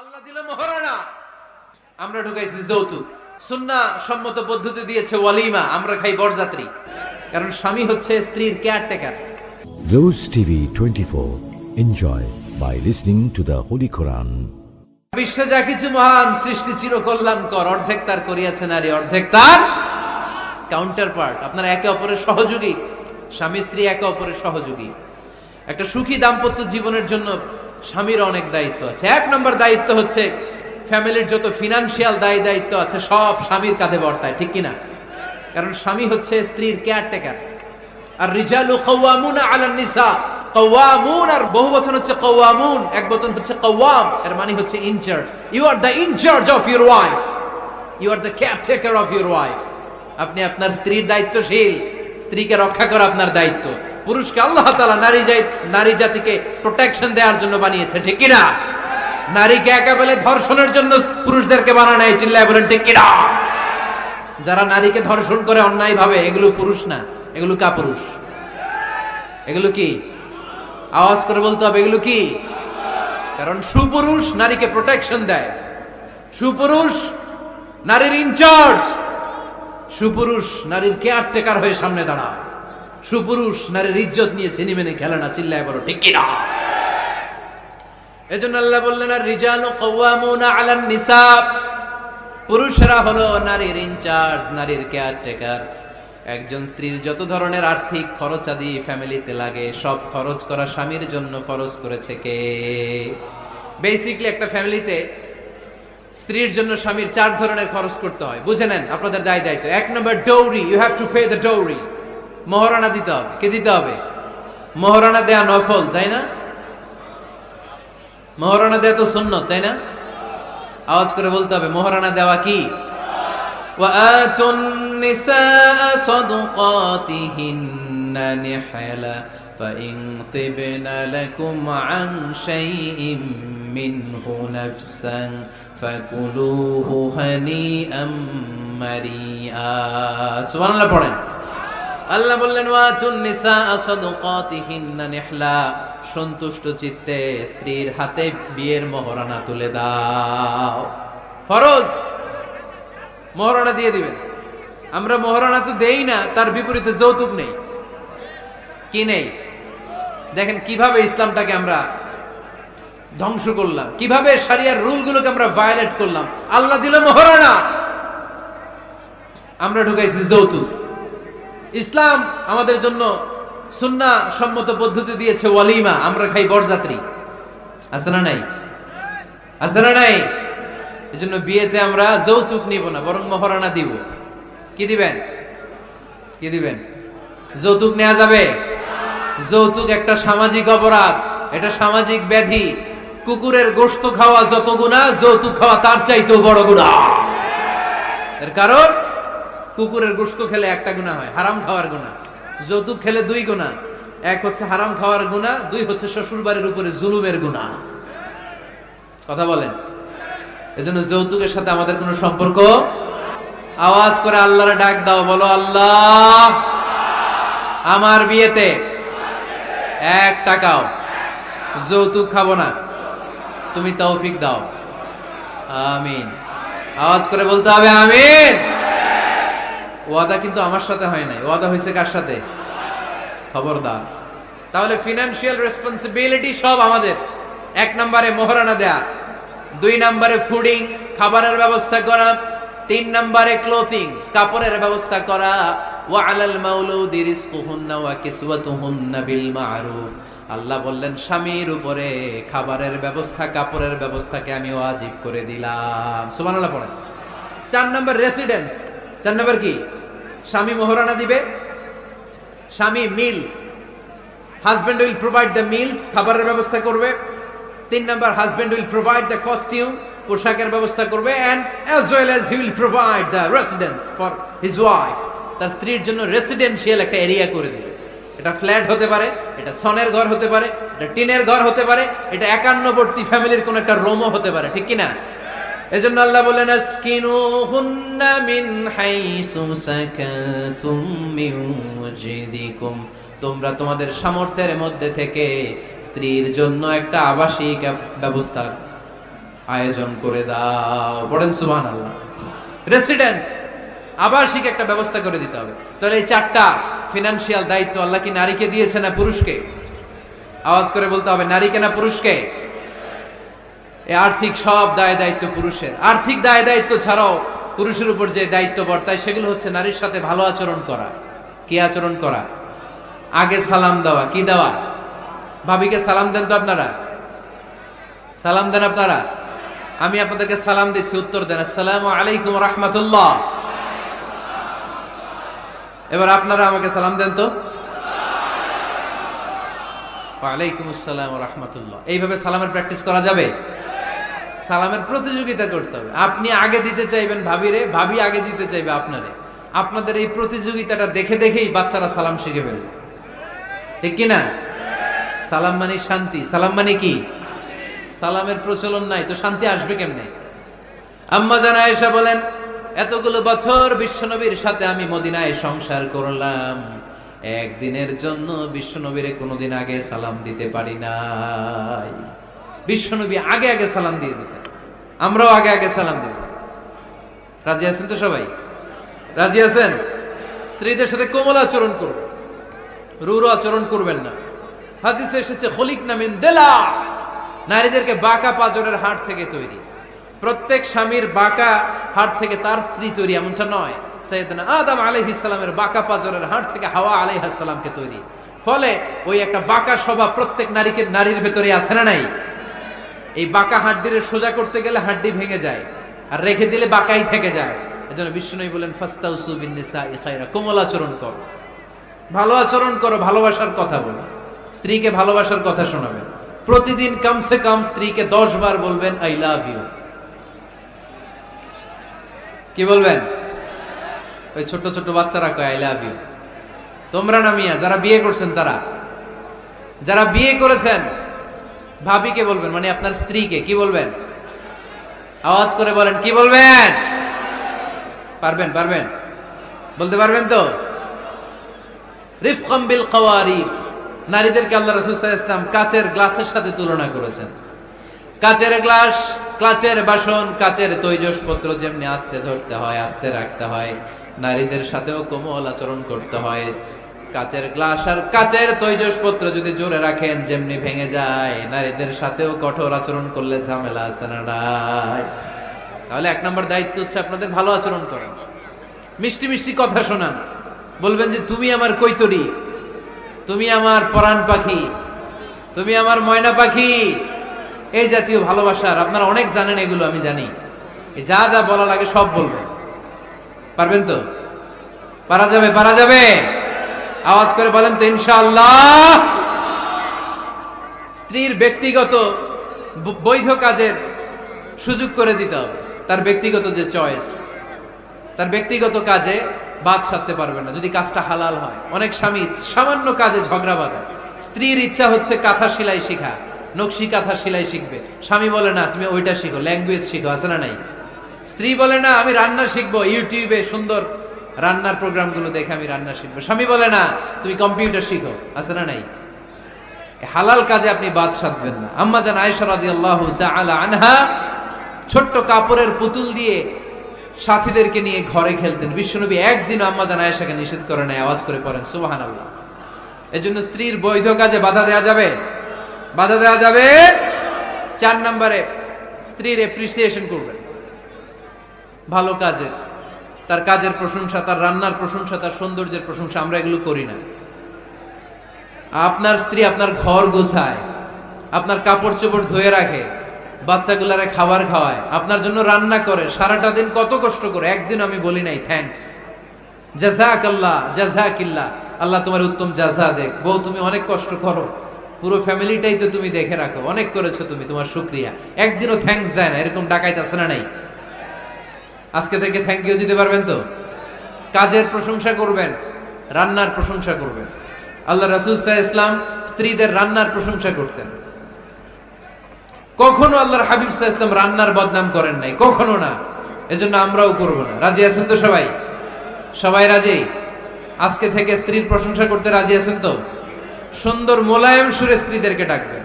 আল্লাহ দিল মহারানা। আমরা ঢুকাইছি যৌতুক। সুন্না সম্মত পদ্ধতি দিয়েছে ওয়ালিমা আমরা খাই বরযাত্রী। কারণ স্বামী হচ্ছে স্ত্রীর caretaker. Rose TV 24. Enjoy by listening to the Holy Quran. বিশ্বে যা কিছু মহান সৃষ্টি চির কল্যাণকর অর্ধেক তার করিয়াছে নারী অর্ধেক তার কাউন্টার পার্ট আপনারা একে অপরের সহযোগী স্বামী স্ত্রী একে অপরের সহযোগী। একটা সুখী দাম্পত্য জীবনের জন্য স্বামীর অনেক দায়িত্ব আছে। এক নম্বর দায়িত্ব হচ্ছে ফ্যামিলির যত ফিনান্সিয়াল দায় দায়িত্ব আছে, সব স্বামীর কাঁধে বর্তায়, ঠিক কিনা? কারণ স্বামী হচ্ছে স্ত্রীর কেয়ারটেকার আর রিজালু কওয়ামুনা আলান নিসা। কওয়ামুন আর বহু বচন হচ্ছে কওয়ামুন, এক বচন হচ্ছে কওয়াম, এর মানে হচ্ছে in charge you are the in charge of your wife you are the caretaker of your wife আপনি আপনার স্ত্রীর দায়িত্বশীল। স্ত্রীকে রক্ষা করা আপনার দায়িত্ব। পুরুষকে আল্লাহ তালা নারী নারী জাতিকে প্রোটেকশন দেওয়ার জন্য বানিয়েছে, ঠিক কিনা? নারীকে একেবারে ধর্ষণের জন্য পুরুষদেরকে বানানো হয় চিল্লায় বলেন, ঠিক কিনা? যারা নারীকে ধর্ষণ করে অন্যায় ভাবে, এগুলো পুরুষ না, এগুলো কা পুরুষ এগুলো কি? আওয়াজ করে বলতে হবে, এগুলো কি? কারণ সুপুরুষ নারীকে প্রোটেকশন দেয়। সুপুরুষ নারীর ইনচার্জ সুপুরুষ নারীর কেয়ারটেকার হয়ে সামনে দাঁড়ায়। সুপুরুষ নারীর ইজ্জত নিয়ে চিনি মেনে খেলে না, চিল্লায় বলো, ঠিক কিনা? এজন্য আল্লাহ বললেন, আর রিজাল কওয়ামুনা আলান নিসাব। পুরুষেরা হলো নারীর ইনচার্জ, নারীর কেয়ারটেকার। একজন স্ত্রীর যত ধরনের আর্থিক খরচাদি ফ্যামিলিতে লাগে, সব খরচ করা স্বামীর জন্য খরচ করেছে কে? বেসিকলি একটা ফ্যামিলিতে স্ত্রীর জন্য স্বামীর চার ধরনের খরচ করতে হয়। বুঝে নেন, আপনাদের দায় দায়িত্ব। এক নম্বর dowry you have to pay the dowry মহারণা দিতে হবে কে দিতে হবে মহারণা দেয়া নফল তাই না মহারণা দেয়া তো সুন্নত তাই না আওয়াজ করে বলতে হবে মহারানা দেওয়া কি وآتوا النساء صدقاتهن نحلا فإن طبن لكم عن شيء منه نفسا فكلوه هنيئا مريئا سبحان الله পড়েন আল্লাহ বললেন ওয়াতুন নিসা সাদকাতিহিন্না নিহলা। সন্তুষ্ট চিত্তে স্ত্রীর হাতে বিয়ের মহরানা তুলে দাও। ফরজ। মহরানা দিয়ে দিবেন। আমরা মহরানা তো দেই না, তার বিপরীতে যৌতুক নেই। কি নেই? দেখেন কীভাবে ইসলামটাকে আমরা ধ্বংস করলাম, কীভাবে সারিয়ার রুলগুলোকে আমরা ভায়োলেট করলাম। আল্লাহ দিল মহরানা। আমরা ঢুকাইছি যৌতুক। ইসলাম আমাদের জন্য সুন্না সম্মত পদ্ধতি দিয়েছে ওয়ালিমা, আমরা খাই বরযাত্রী। আছে না নাই? আছে না নাই? এই জন্য বিয়েতে আমরা যৌতুক নিব না, বরং মহারানা দিব। কি দিবেন? কি দিবেন? যৌতুক নেওয়া যাবে? যৌতুক একটা সামাজিক অপরাধ, এটা সামাজিক ব্যাধি। কুকুরের গোশত খাওয়া যত গুণা যৌতুক খাওয়া তার চাইতেও বড় গুণা এর কারণ কুকুরের গোস্ত খেলে একটা গুণা হয়, হারাম খাওয়ার গুণা যৌতুক খেলে দুই গুণা এক হচ্ছে হারাম খাওয়ার গুণা দুই হচ্ছে শ্বশুর বাড়ির উপরে জুলুমের গুণা কথা বলেন। এজন্য যৌতুকের সাথে আমাদের কোনো সম্পর্ক? আওয়াজ করে আল্লাহরে ডাক দাও, বলো, আল্লাহ, আমার বিয়েতে এক টাকাও যৌতুক খাব না। তুমি তৌফিক দাও। আমিন। আওয়াজ করে বলতে হবে, আমিন। ওয়াদা কিন্তু আমার সাথে হয় নাই। ওয়াদা হয়েছে কার সাথে? খবরদার। তাহলে ফিনান্সিয়াল রেসপন্সিবিলিটি সব আমাদের। এক নম্বরে মোহরানা দেয়া, দুই নম্বরে ফুডিং খাবারের ব্যবস্থা করা, তিন নম্বরে ক্লোথিং কাপড়ের ব্যবস্থা করা। ওয়া আলাল মাউলুদি রিজকুহুন্না ওয়া কিসওয়াতুহুন্না বিল মারুফ। আল্লাহ বললেন, স্বামীর উপরে খাবারের ব্যবস্থা, কাপড়ের ব্যবস্থাকে আমি ওয়াজিব করে দিলাম। সুবহানাল্লাহ পড়েন। চার নম্বর রেসিডেন্স চার নম্বর কি? স্বামী মোহরানা দিবে। স্বামী meal husband will provide the meals খাবারের ব্যবস্থা করবে। তিন নম্বর husband will provide the costume পোশাকের ব্যবস্থা করবে। And as well as he will provide the residence for his wife তার স্ত্রীর জন্য রেসিডেন্সিয়াল একটা এরিয়া করে দিবে। এটা ফ্ল্যাট হতে পারে, এটা সনের ঘর হতে পারে, এটা টিনের ঘর হতে পারে, এটা একান্নবর্তী ফ্যামিলির কোনো একটা রোমও হতে পারে, ঠিক কি না এজন্য আল্লাহ বলেন, আসকিনুহুন্না মিন হাইসু সাকাতুম মিন তোমরা তোমাদের সামর্থ্যের মধ্যে থেকে স্ত্রীর জন্য একটা আবাসিক ব্যবস্থা আয়োজন করে দাও। পড়েন সুবহান আল্লাহ রেসিডেন্স আবাসিক একটা ব্যবস্থা করে দিতে হবে। তাহলে এই চারটা ফিনান্সিয়াল দায়িত্ব আল্লাহ কি নারীকে দিয়েছে না পুরুষকে? আওয়াজ করে বলতে হবে, নারীকে না পুরুষকে? আর্থিক সব দায় দায়িত্ব পুরুষের। আর্থিক দায় দায়িত্ব ছাড়াও পুরুষের উপর যে দায়িত্ব বর্তায়, সেগুলো হচ্ছে নারীর সাথে ভালো আচরণ করা। কি আচরণ করা? আগে সালাম দেওয়া। কি দেওয়া? ভাবিকে সালাম দেন তো আপনারা? সালাম দেন আপনারা? আমি আপনাদেরকে সালাম দিচ্ছি, উত্তর দেন। আসসালামু আলাইকুম রহমতুল্লাহ। এবার আপনারা আমাকে সালাম দেন তো। আলাইকুম আসসালাম রহমতুল্লাহ। এইভাবে সালামের প্র্যাকটিস করা যাবে? সালামের প্রতিযোগিতা করতে হবে। আপনি আগে দিতে চাইবেন ভাবিরে, ভাবি আগে দিতে চাইবে আপনারে। আপনাদের এই প্রতিযোগিতাটা দেখে দেখেই বাচ্চারা সালাম শিখে ফেলবে। ঠিক কি না সালাম মানে শান্তি। সালাম মানে কি? সালামের প্রচলন নাই, তো শান্তি আসবে কেমনে? আম্মা জানা এসা বলেন, এতগুলো বছর বিশ্বনবীর সাথে আমি মদিনায় সংসার করলাম। একদিনের জন্য বিশ্বনবীরে কোনোদিন আগে সালাম দিতে পারি নাই। বিশ্বনবী আগে আগে সালাম দিয়ে দিতেন। আমরাও আগে আগে সালাম দেব। রাজি আছেন তো সবাই? রাজি আছেন? স্ত্রীদের সাথে কোমল আচরণ করবেন। রুরু আচরণ করবেন না। হাদিসে এসেছে, খলিক নামিন দেলা। নারীদেরকে বাঁকা পাজরের হাট থেকে তৈরি। প্রত্যেক স্বামীর বাঁকা হাট থেকে তার স্ত্রী তৈরি, এমনটা নয়। সৈয়দনা আদম সালামের বাঁকা পাজরের হাট থেকে হাওয়া সালামকে তৈরি। ফলে ওই একটা বাঁকা স্বভাব প্রত্যেক নারীকে, নারীর ভেতরে আছে না নাই? এই বাঁকা হাড্ডিরে সোজা করতে গেলে হাড্ডি ভেঙে যায় আর রেখে দিলে বাঁকাই থেকে যায়। এজন্য বিষ্ণুই বলেন, ফাস্তাউসু বিন ইখাইরা কোমল আচরণ করো। ভালো আচরণ করো, ভালোবাসার কথা বলো। স্ত্রীকে ভালোবাসার কথা শোনাবেন। প্রতিদিন কমসে কম স্ত্রীকে দশ বার বলবেন, আই লাভ ইউ। কি বলবেন? ওই ছোট ছোট বাচ্চারা কয়, আই লাভ ইউ। তোমরা না মিয়া, যারা বিয়ে করছেন তারা। যারা বিয়ে করেছেন ভাবিকে বলবেন মানে আপনার স্ত্রীকে, কি বলবেন? আওয়াজ করে বলেন, কি বলবেন? পারবেন পারবেন? বলতে পারবেন তো? নারীদেরকে আল্লাহ কাচের গ্লাসের সাথে তুলনা করেছেন। কাচের গ্লাস, কাচের বাসন, কাচের তৈজসপত্র যেমনি আস্তে ধরতে হয়, আস্তে রাখতে হয়, নারীদের সাথেও কোমল আচরণ করতে হয়। কাচের গ্লাস আর কাচের তৈজসপত্র যদি জোরে রাখেন, যেমনি ভেঙে যায়, নারীদের সাথেও কঠোর আচরণ করলে ঝামেলা আছে না তাহলে এক নম্বর দায়িত্ব হচ্ছে আপনাদের ভালো আচরণ করেন মিষ্টি মিষ্টি কথা শোনান। বলবেন যে, তুমি আমার কৈতরি, তুমি আমার পরাণ পাখি, তুমি আমার ময়না পাখি। এই জাতীয় ভালোবাসার, আপনারা অনেক জানেন এগুলো, আমি জানি। যা যা বলা লাগে সব বলবেন। পারবেন তো? পারা যাবে পারা যাবে। আওয়াজ করে বলেন তো, ইনশাআল্লাহ। স্ত্রীর ব্যক্তিগত বৈধ কাজের সুযোগ করে দিতে হবে। তার ব্যক্তিগত যে চয়েস তার ব্যক্তিগত কাজে বাদ সাধতে পারবে না। যদি কাজটা হালাল হয়, অনেক স্বামী সামান্য কাজে ঝগড়া বাঁধে। স্ত্রীর ইচ্ছা হচ্ছে কাঁথা সেলাই শেখা, নকশি কাঁথা সেলাই শিখবে। স্বামী বলে, না, তুমি ওইটা শিখো ল্যাঙ্গুয়েজ শিখো, আছে না নাই? স্ত্রী বলে, না, আমি রান্না শিখব, ইউটিউবে সুন্দর রান্নার প্রোগ্রামগুলো দেখে আমি রান্না শিখব। স্বামী বলে, না, তুমি কম্পিউটার শিখো। আছে না নাই? হালাল কাজে আপনি বাদ সাধবেন না। আম্মা জান আয়েশা রাদিয়াল্লাহু তাআলা আনহা ছোট্ট কাপড়ের পুতুল দিয়ে সাথীদেরকে নিয়ে ঘরে খেলতেন। বিশ্বনবী একদিন আম্মা জান আয়েশাকে নিষেধ করে নেয় আওয়াজ করে পড়েন, সুবহানাল্লাহ। জন্য স্ত্রীর বৈধ কাজে বাধা দেওয়া যাবে? বাধা দেওয়া যাবে? চার নম্বরে স্ত্রীর এপ্রিসিয়েশন করবেন। ভালো কাজের তার কাজের প্রশংসা, তার রান্নার প্রশংসা, তার সৌন্দর্যের প্রশংসা, আমরা এগুলো করি না। আপনার স্ত্রী আপনার ঘর গোছায়, আপনার কাপড় চোপড় ধুয়ে রাখে, বাচ্চাগুলারে খাবার খাওয়ায়, আপনার জন্য রান্না করে, সারাটা দিন কত কষ্ট করে একদিন আমি বলি নাই থ্যাঙ্কস জাজাক আল্লাহ জাজাকিল্লাহ আল্লাহ তোমার উত্তম জাজা দেখ। বউ, তুমি অনেক কষ্ট করো, পুরো ফ্যামিলিটাই তো তুমি দেখে রাখো, অনেক করেছ তুমি, তোমার শুক্রিয়া। একদিনও থ্যাঙ্কস দেয় না, এরকম ডাকাইতে আছে না নাই। আজকে থেকে থ্যাংক ইউ দিতে পারবেন তো? কাজের প্রশংসা করবেন, রান্নার প্রশংসা করবেন। আল্লাহ রাসুল সাহ ইসলাম স্ত্রীদের রান্নার প্রশংসা করতেন। কখনো আল্লাহর হাবিব সাহ ইসলাম রান্নার বদনাম করেন নাই, কখনো না। এজন্য আমরাও করব না। রাজি আছেন তো সবাই? সবাই রাজি? আজকে থেকে স্ত্রীর প্রশংসা করতে রাজি আছেন তো? সুন্দর মোলায়েম সুরে স্ত্রীদেরকে ডাকবেন।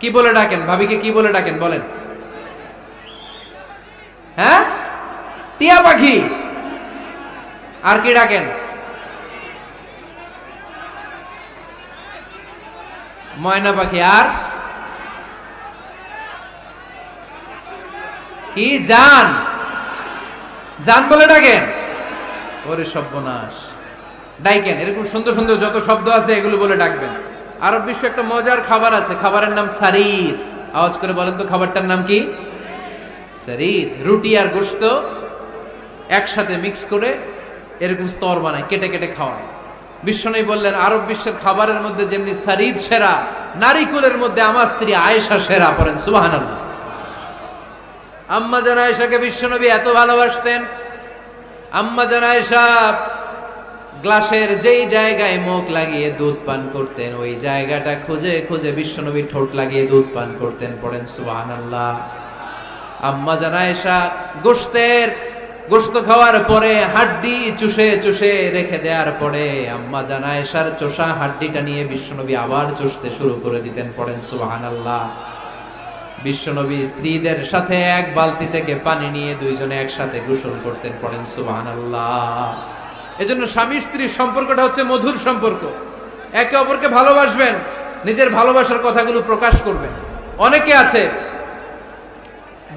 কি বলে ডাকেন? ভাবিকে কি বলে ডাকেন? বলেন। হ্যাঁ? টিয়া পাখি। আর কি ডাকেন? ময়না পাখি। আর? কি? জান। জান বলে ডাকেন? ওরে সর্বনাশ। ডাইকেন, এরকম সুন্দর সুন্দর যত শব্দ আছে, এগুলো বলে ডাকবেন। আরব বিশ্ব একটা মজার খাবার আছে, খাবারের নাম সারির। আওয়াজ করে বলেন তো, খাবারটার নাম কি? সারির। রুটি আর গোশত একসাথে মিক্স করে এরকম স্তর বানায়, কেটে কেটে খাওয়ায়। বিশ্বনবী বললেন, আরব বিশ্বের খাবারের মধ্যে যেমনি সারিদ সেরা, নারিকুলের মধ্যে আমার স্ত্রী আয়েশা সেরা পড়েন, সুবহানাল্লাহ। আম্মা জান আয়েশাকে বিশ্বনবী এত ভালোবাসতেন। আম্মা জান আয়েশা গ্লাসের যেই জায়গায় মুখ লাগিয়ে দুধ পান করতেন, ওই জায়গাটা খুঁজে খুঁজে বিশ্বনবী ঠোঁট লাগিয়ে দুধ পান করতেন, পড়েন, সুবহানাল্লাহ। আম্মা জান আয়েশা গোশতের গোশত খাওয়ার পরে হাড্ডি চুষে চুষে রেখে দেওয়ার পরে আম্মা জান আয়েশার চোষা হাড্ডিটা নিয়ে বিশ্বনবী আবার চুষতে শুরু করে দিতেন, পড়েন সুবহানাল্লাহ। বিশ্বনবী স্ত্রীদের সাথে এক বালতি থেকে পানি নিয়ে দুইজনে একসাথে গোসল করতেন, পড়েন সুবহানাল্লাহ। এজন্য স্বামী স্ত্রীর সম্পর্কটা হচ্ছে মধুর সম্পর্ক। একে অপরকে ভালোবাসবেন, নিজের ভালোবাসার কথাগুলো প্রকাশ করবেন। অনেকে আছে,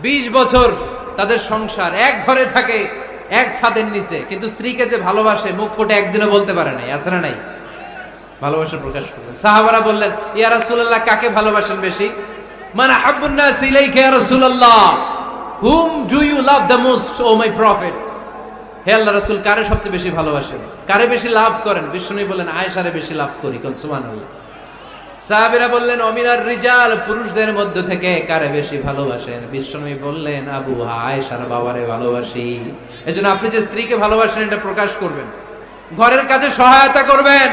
বিশ বছর তাদের সংসার এক ঘরে থাকে, এক ছাদের নিচে। কিন্তু স্ত্রীকে যে ভালোবাসে, মুখ ফুটে একদিনও বলতে পারে নাই, আছে নাই? ভালোবাসা প্রকাশ করবেন সাহাবারা বললেন, ইয়া রাসূলুল্লাহ, কাকে ভালোবাসেন বেশি? মানে হাব্বুন নাস ইলাইকা ইয়া রাসূলুল্লাহ। হুম, do you love the most, O my prophet? হে আল্লাহ রাসূল, কারে সবচেয়ে বেশি ভালোবাসেন? কারে বেশি লাভ করেন? বিষ্ণু বললেন, আয়েশারে বেশি লাভ করি। কোন, সুবহানাল্লাহ। সাহাবীরা বললেন, অমিনার রিজাল পুরুষদের মধ্য থেকে কারে বেশি ভালোবাসেন? বিশ্বনবী বললেন, আবু আয়েশার বাবারে ভালোবাসি। এজন্য আপনি যে স্ত্রীকে ভালোবাসেন, এটা প্রকাশ করবেন। ঘরের কাজে সহায়তা করবেন।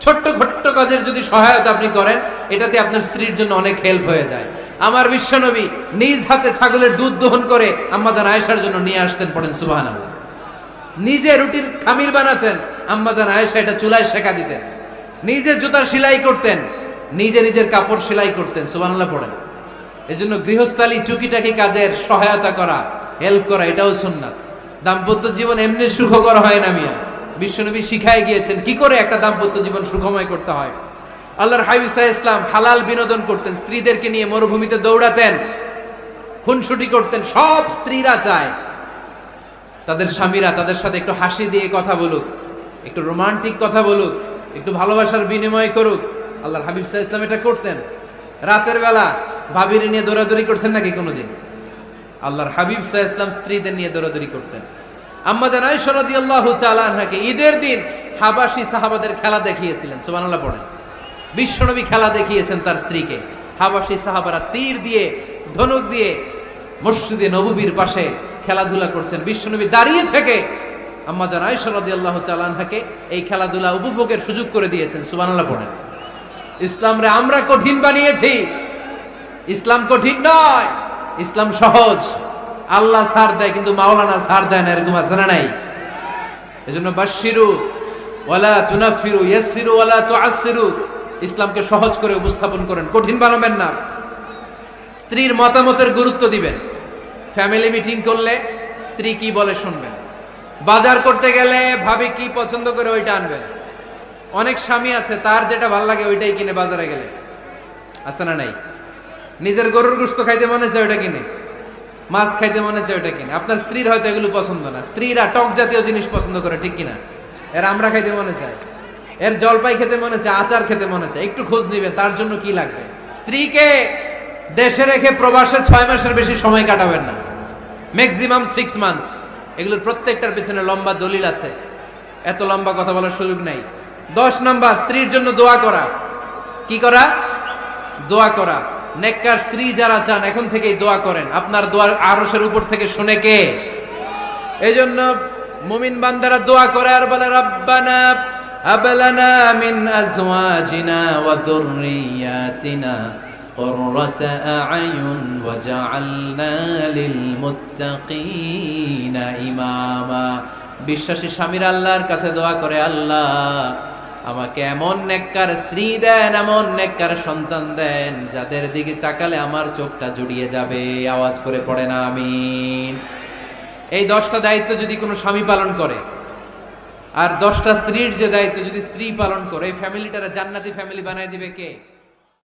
ছোট্ট ছোট্ট কাজের যদি সহায়তা আপনি করেন, এটাতে আপনার স্ত্রীর জন্য অনেক হেল্প হয়ে যায়। আমার বিশ্বনবী নিজ হাতে ছাগলের দুধ দহন করে আম্মাজান আয়েশার জন্য নিয়ে আসতেন পড়েন, সুবহানাল্লাহ। নিজে রুটির খামির বানাতেন, আম্মাজান আয়েশা এটা চুলায় শেখা দিতেন। নিজে জুতার সেলাই করতেন। নিজে নিজের কাপড় সেলাই করতেন, সুবহানাল্লাহ পড়েন। এই জন্য গৃহস্থালী টুকিটাকি কাজের সহায়তা করা হেল্প করা, এটাও সুন্নাত। দাম্পত্য জীবন এমনি সুখকর হয় না মিয়া। বিশ্বনবী শিখায় গিয়েছেন কি করে একটা দাম্পত্য জীবন সুখময় করতে হয়। আল্লাহর হাবিব সাহা ইসলাম হালাল বিনোদন করতেন, স্ত্রীদেরকে নিয়ে মরুভূমিতে দৌড়াতেন, খুনসুটি করতেন, সব স্ত্রীরা চায়। তাদের স্বামীরা তাদের সাথে একটু হাসি দিয়ে কথা বলুক, একটু রোমান্টিক কথা বলুক একটু ভালোবাসার বিনিময় করুক। আল্লাহর হাবিব সাহা ইসলাম এটা করতেন। রাতের বেলা ভাবির নিয়ে দৌড়াদৌড়ি করছেন নাকি কোনোদিন? আল্লাহর হাবিব সাহা ইসলাম স্ত্রীদের নিয়ে দৌড়াদৌড়ি করতেন। আম্মা জানাই সরদি আল্লাহ চালানহাকে ঈদের দিন হাবাসি সাহাবাদের খেলা দেখিয়েছিলেন, সুবহানাল্লাহ পড়েন। বিশ্বনবী খেলা দেখিয়েছেন তার স্ত্রীকে। হাবাসি সাহাবারা তীর দিয়ে, ধনুক দিয়ে মসজিদে নববীর পাশে খেলাধুলা করছেন। বিশ্বনবী দাঁড়িয়ে থেকে আম্মা জান আয়েশা রাদিয়াল্লাহু তাআলা আনহাকে এই খেলাধুলা উপভোগের সুযোগ করে দিয়েছেন, সুবহানাল্লাহ পড়েন। ইসলামরে আমরা কঠিন বানিয়েছি। ইসলাম কঠিন নয়, ইসলাম সহজ। আল্লাহ সার দেয়, কিন্তু মাওলানা সার দেয় না, এরকম আছে না নাই? এজন্য বাশিরু ওয়ালা তুনাফিরু, ইয়াসসিরু, ওয়ালা তুআসসিরু, ইসলামকে সহজ করে উপস্থাপন করেন। কঠিন বানাবেন না। স্ত্রীর মতামতের গুরুত্ব দিবেন। ফ্যামিলি মিটিং করলে স্ত্রী কি বলে শুনবেন? বাজার করতে গেলে ভাবি কি পছন্দ করে ওইটা আনবেন। অনেক স্বামী আছে, তার যেটা ভালো লাগে ওইটাই কিনে বাজারে গেলে। আছে না নাই? নিজের গরুর গুস্ত খাইতে মনে চায় ওইটা কিনে, মাছ খাইতে মনে চায় ওইটা কিনে। আপনার স্ত্রীর হয়তো এগুলো পছন্দ না। স্ত্রীরা টক জাতীয় জিনিস পছন্দ করে, ঠিক কিনা? এর আমরা খাইতে মনে চায়। এর জলপাই খেতে মনে চায়, আচার খেতে মনে চায়। একটু খোঁজ নিবেন, তার জন্য কি লাগবে? স্ত্রীকে দেশে রেখে প্রবাসে ছয় মাসের বেশি সময় কাটাবেন না। ম্যাক্সিমাম সিক্স মান্থস এগুলোর প্রত্যেকটার পেছনে লম্বা দলিল আছে। এত লম্বা কথা বলার সুযোগ নাই। দশ নাম্বার, স্ত্রীর জন্য দোয়া করা। কি করা? দোয়া করা। নেককার স্ত্রী যারা চান, এখন থেকেই দোয়া করেন। আপনার দোয়ার আরসের উপর থেকে শুনে কে? এই জন্য মুমিন বান্দারা দোয়া করে আর বলে, রব্বানা আবলানা মিন আজওয়াজিনা ওয়া যুররিয়াতিনা। قرة أعين وجعلنا للمتقين إماما বিশ্বাসী স্বামীর আল্লাহর কাছে দোয়া করে আল্লাহ আমাকে এমন নেককার স্ত্রী দেন এমন নেককার সন্তান দেন যাদের দিকে তাকালে আমার চোখটা জুড়িয়ে যাবে আওয়াজ করে পড়ে না আমিন এই দশটা দায়িত্ব যদি কোনো স্বামী পালন করে আর দশটা স্ত্রীর যে দায়িত্ব যদি স্ত্রী পালন করে এই ফ্যামিলিটারা জান্নাতি ফ্যামিলি বানায় দিবে কে